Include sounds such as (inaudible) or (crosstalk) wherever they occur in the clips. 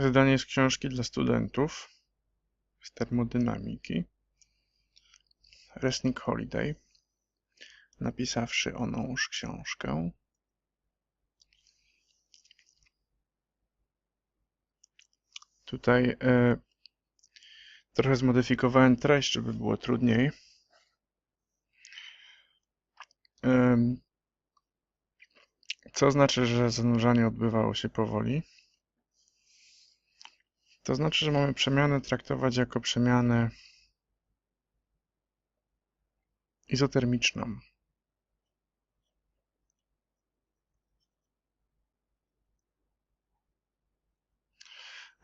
Zadanie z książki dla studentów z termodynamiki. Resnick Holiday, napisawszy onąż książkę. Tutaj e, trochę zmodyfikowałem treść, żeby było trudniej. Em, Co znaczy, że zanurzanie odbywało się powoli? To znaczy, że mamy przemianę traktować jako przemianę izotermiczną.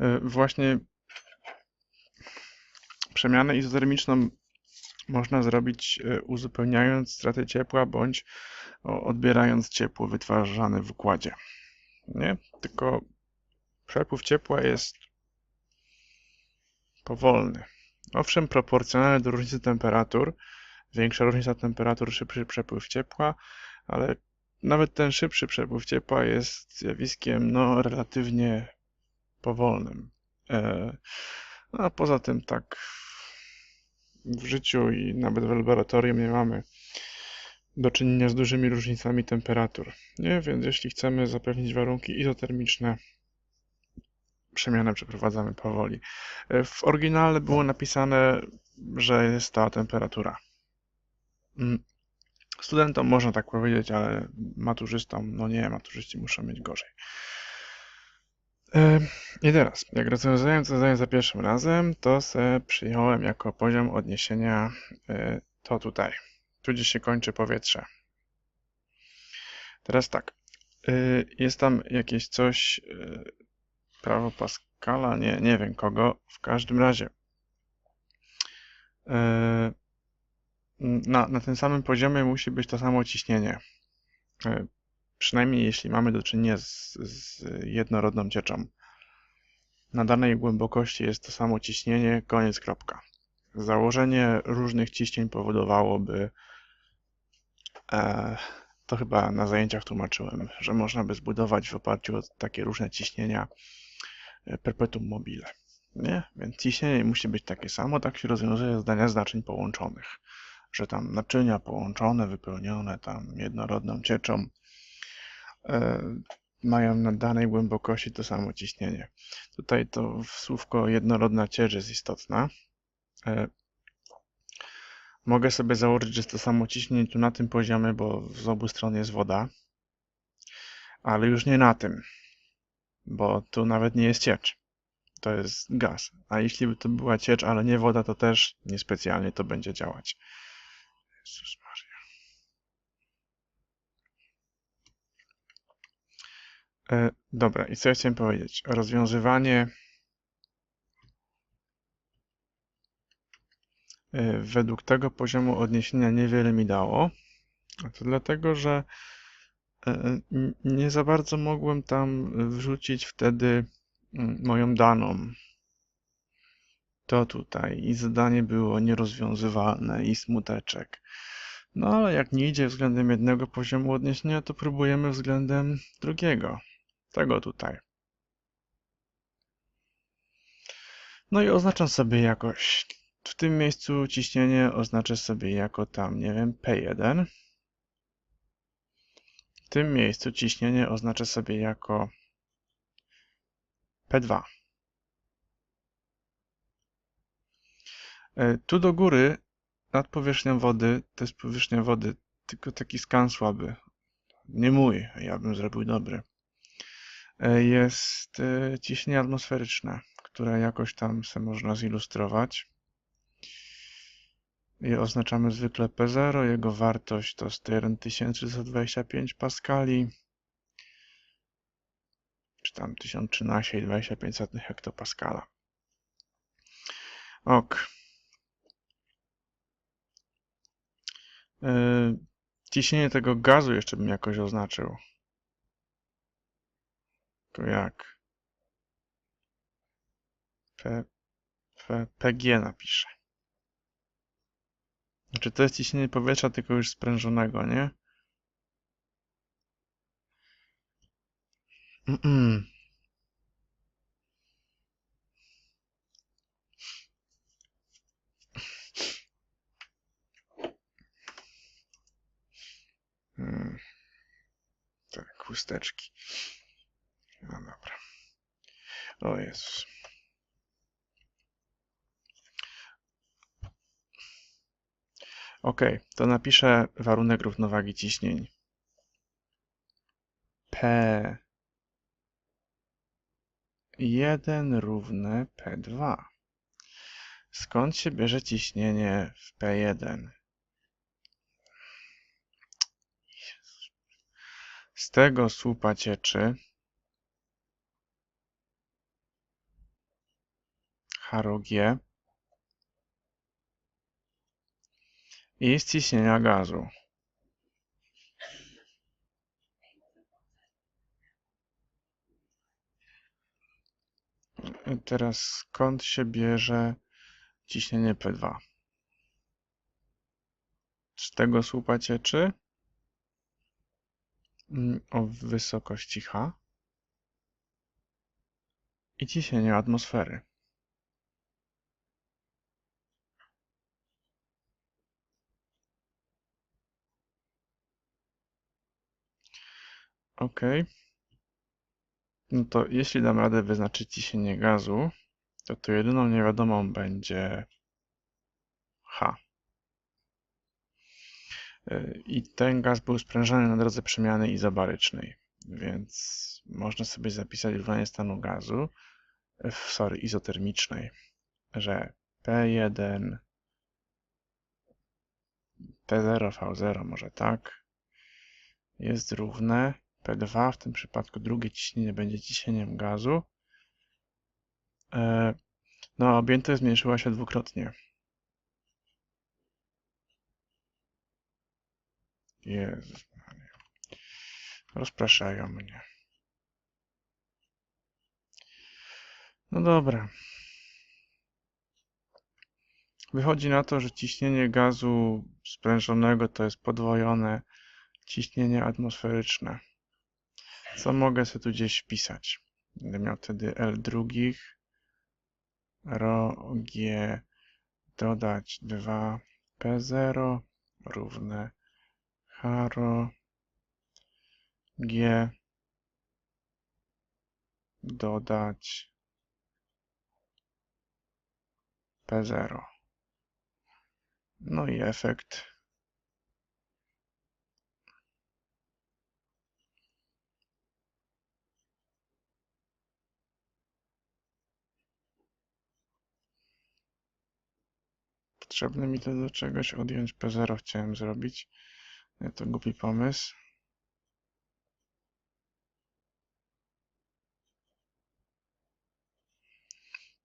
E, Właśnie przemianę izotermiczną można zrobić e, uzupełniając stratę ciepła bądź odbierając ciepło wytwarzane w układzie. Nie? Tylko przepływ ciepła jest powolny. Owszem, proporcjonalny do różnicy temperatur. Większa różnica temperatur, szybszy przepływ ciepła, ale nawet ten szybszy przepływ ciepła jest zjawiskiem no, relatywnie powolnym. E, no, a poza tym tak w życiu i nawet w laboratorium nie mamy do czynienia z dużymi różnicami temperatur. Nie? Więc jeśli chcemy zapewnić warunki izotermiczne, przemianę przeprowadzamy powoli. E, W oryginale było napisane, że jest ta temperatura. Mm. Studentom można tak powiedzieć, ale maturzystom, no nie, maturzyści muszą mieć gorzej. E, I teraz, jak rozwiązałem to zadanie za pierwszym razem, to se przyjąłem jako poziom odniesienia e, to tutaj. Tu gdzie się kończy powietrze. Teraz tak. Jest tam jakieś coś, prawo Pascala, nie, nie wiem kogo. W każdym razie. e, Na, na tym samym poziomie musi być to samo ciśnienie. E, Przynajmniej jeśli mamy do czynienia z, z jednorodną cieczą. Na danej głębokości jest to samo ciśnienie, koniec, kropka. Założenie różnych ciśnień powodowałoby, e, to chyba na zajęciach tłumaczyłem, że można by zbudować w oparciu o takie różne ciśnienia perpetuum mobile. Nie? Więc ciśnienie musi być takie samo, tak się rozwiązuje zadania z naczyń połączonych. Że tam naczynia połączone, wypełnione tam jednorodną cieczą, e, mają na danej głębokości to samo ciśnienie. Tutaj to słówko jednorodna ciecz jest istotna. E, Mogę sobie założyć, że jest to samo ciśnienie tu na tym poziomie, bo z obu stron jest woda, ale już nie na tym, bo tu nawet nie jest ciecz. To jest gaz. A jeśli by to była ciecz, ale nie woda, to też niespecjalnie to będzie działać. Jezus Maria. E, dobra, i co ja chciałem powiedzieć? Rozwiązywanie e, według tego poziomu odniesienia niewiele mi dało. A to dlatego, że nie za bardzo mogłem tam wrzucić wtedy mm, moją daną. To tutaj. I zadanie było nierozwiązywalne i smuteczek. No ale jak nie idzie względem jednego poziomu odniesienia, to próbujemy względem drugiego. Tego tutaj. No i oznaczam sobie jakoś. W tym miejscu ciśnienie oznaczę sobie jako tam, nie wiem, P1. Tym miejscu ciśnienie oznaczę sobie jako P2. E, Tu do góry, nad powierzchnią wody, to jest powierzchnia wody, tylko taki skan słaby. Nie mój, ja bym zrobił dobry. E, Jest e, ciśnienie atmosferyczne, które jakoś tam se można zilustrować. I oznaczamy zwykle P0, jego wartość to 4125 paskali, czy tam 1013,25 hektopaskala. Ok. E, Ciśnienie tego gazu jeszcze bym jakoś oznaczył. To jak? P, P, PG napiszę. Znaczy to jest ciśnienie powietrza, tylko już sprężonego, nie? Mm (clears throat) -mm. Tak, chusteczki. No dobra. O Jezus. Ok, to napiszę warunek równowagi ciśnień. P 1 równe P2. Skąd się bierze ciśnienie w P1? Z tego słupa cieczy HROG i z ciśnienia gazu. Teraz skąd się bierze ciśnienie P2? Z tego słupa cieczy mm, o wysokości H i ciśnienia atmosfery. Ok. No to jeśli dam radę wyznaczyć ciśnienie gazu, to tu jedyną niewiadomą będzie H. Y, I ten gaz był sprężany na drodze przemiany izobarycznej, więc można sobie zapisać równanie stanu gazu, y, sorry, izotermicznej, że P1 P0 V0 może tak jest równe P2, w tym przypadku drugie ciśnienie będzie ciśnieniem gazu. E, no, objętość zmniejszyła się dwukrotnie. Jezus. Rozpraszają mnie. No dobra. Wychodzi na to, że ciśnienie gazu sprężonego to jest podwojone ciśnienie atmosferyczne. Co mogę sobie tu gdzieś wpisać? Będę miał wtedy L drugich, rho G dodać 2 P0 równe H rho G dodać P0. No i efekt Potrzebne mi to do czegoś. Odjąć P0 chciałem zrobić. To głupi pomysł.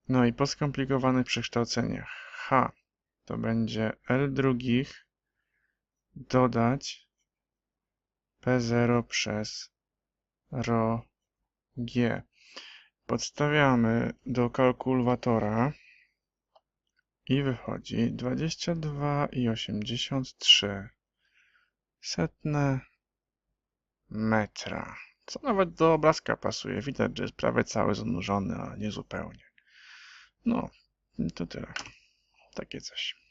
No i po skomplikowanych przekształceniach H to będzie L drugich dodać P0 przez rho G. Podstawiamy do kalkulatora i wychodzi 22,83 setne metra. Co nawet do obrazka pasuje. Widać, że jest prawie cały zanurzony, a nie zupełnie. No, to tyle. Takie coś.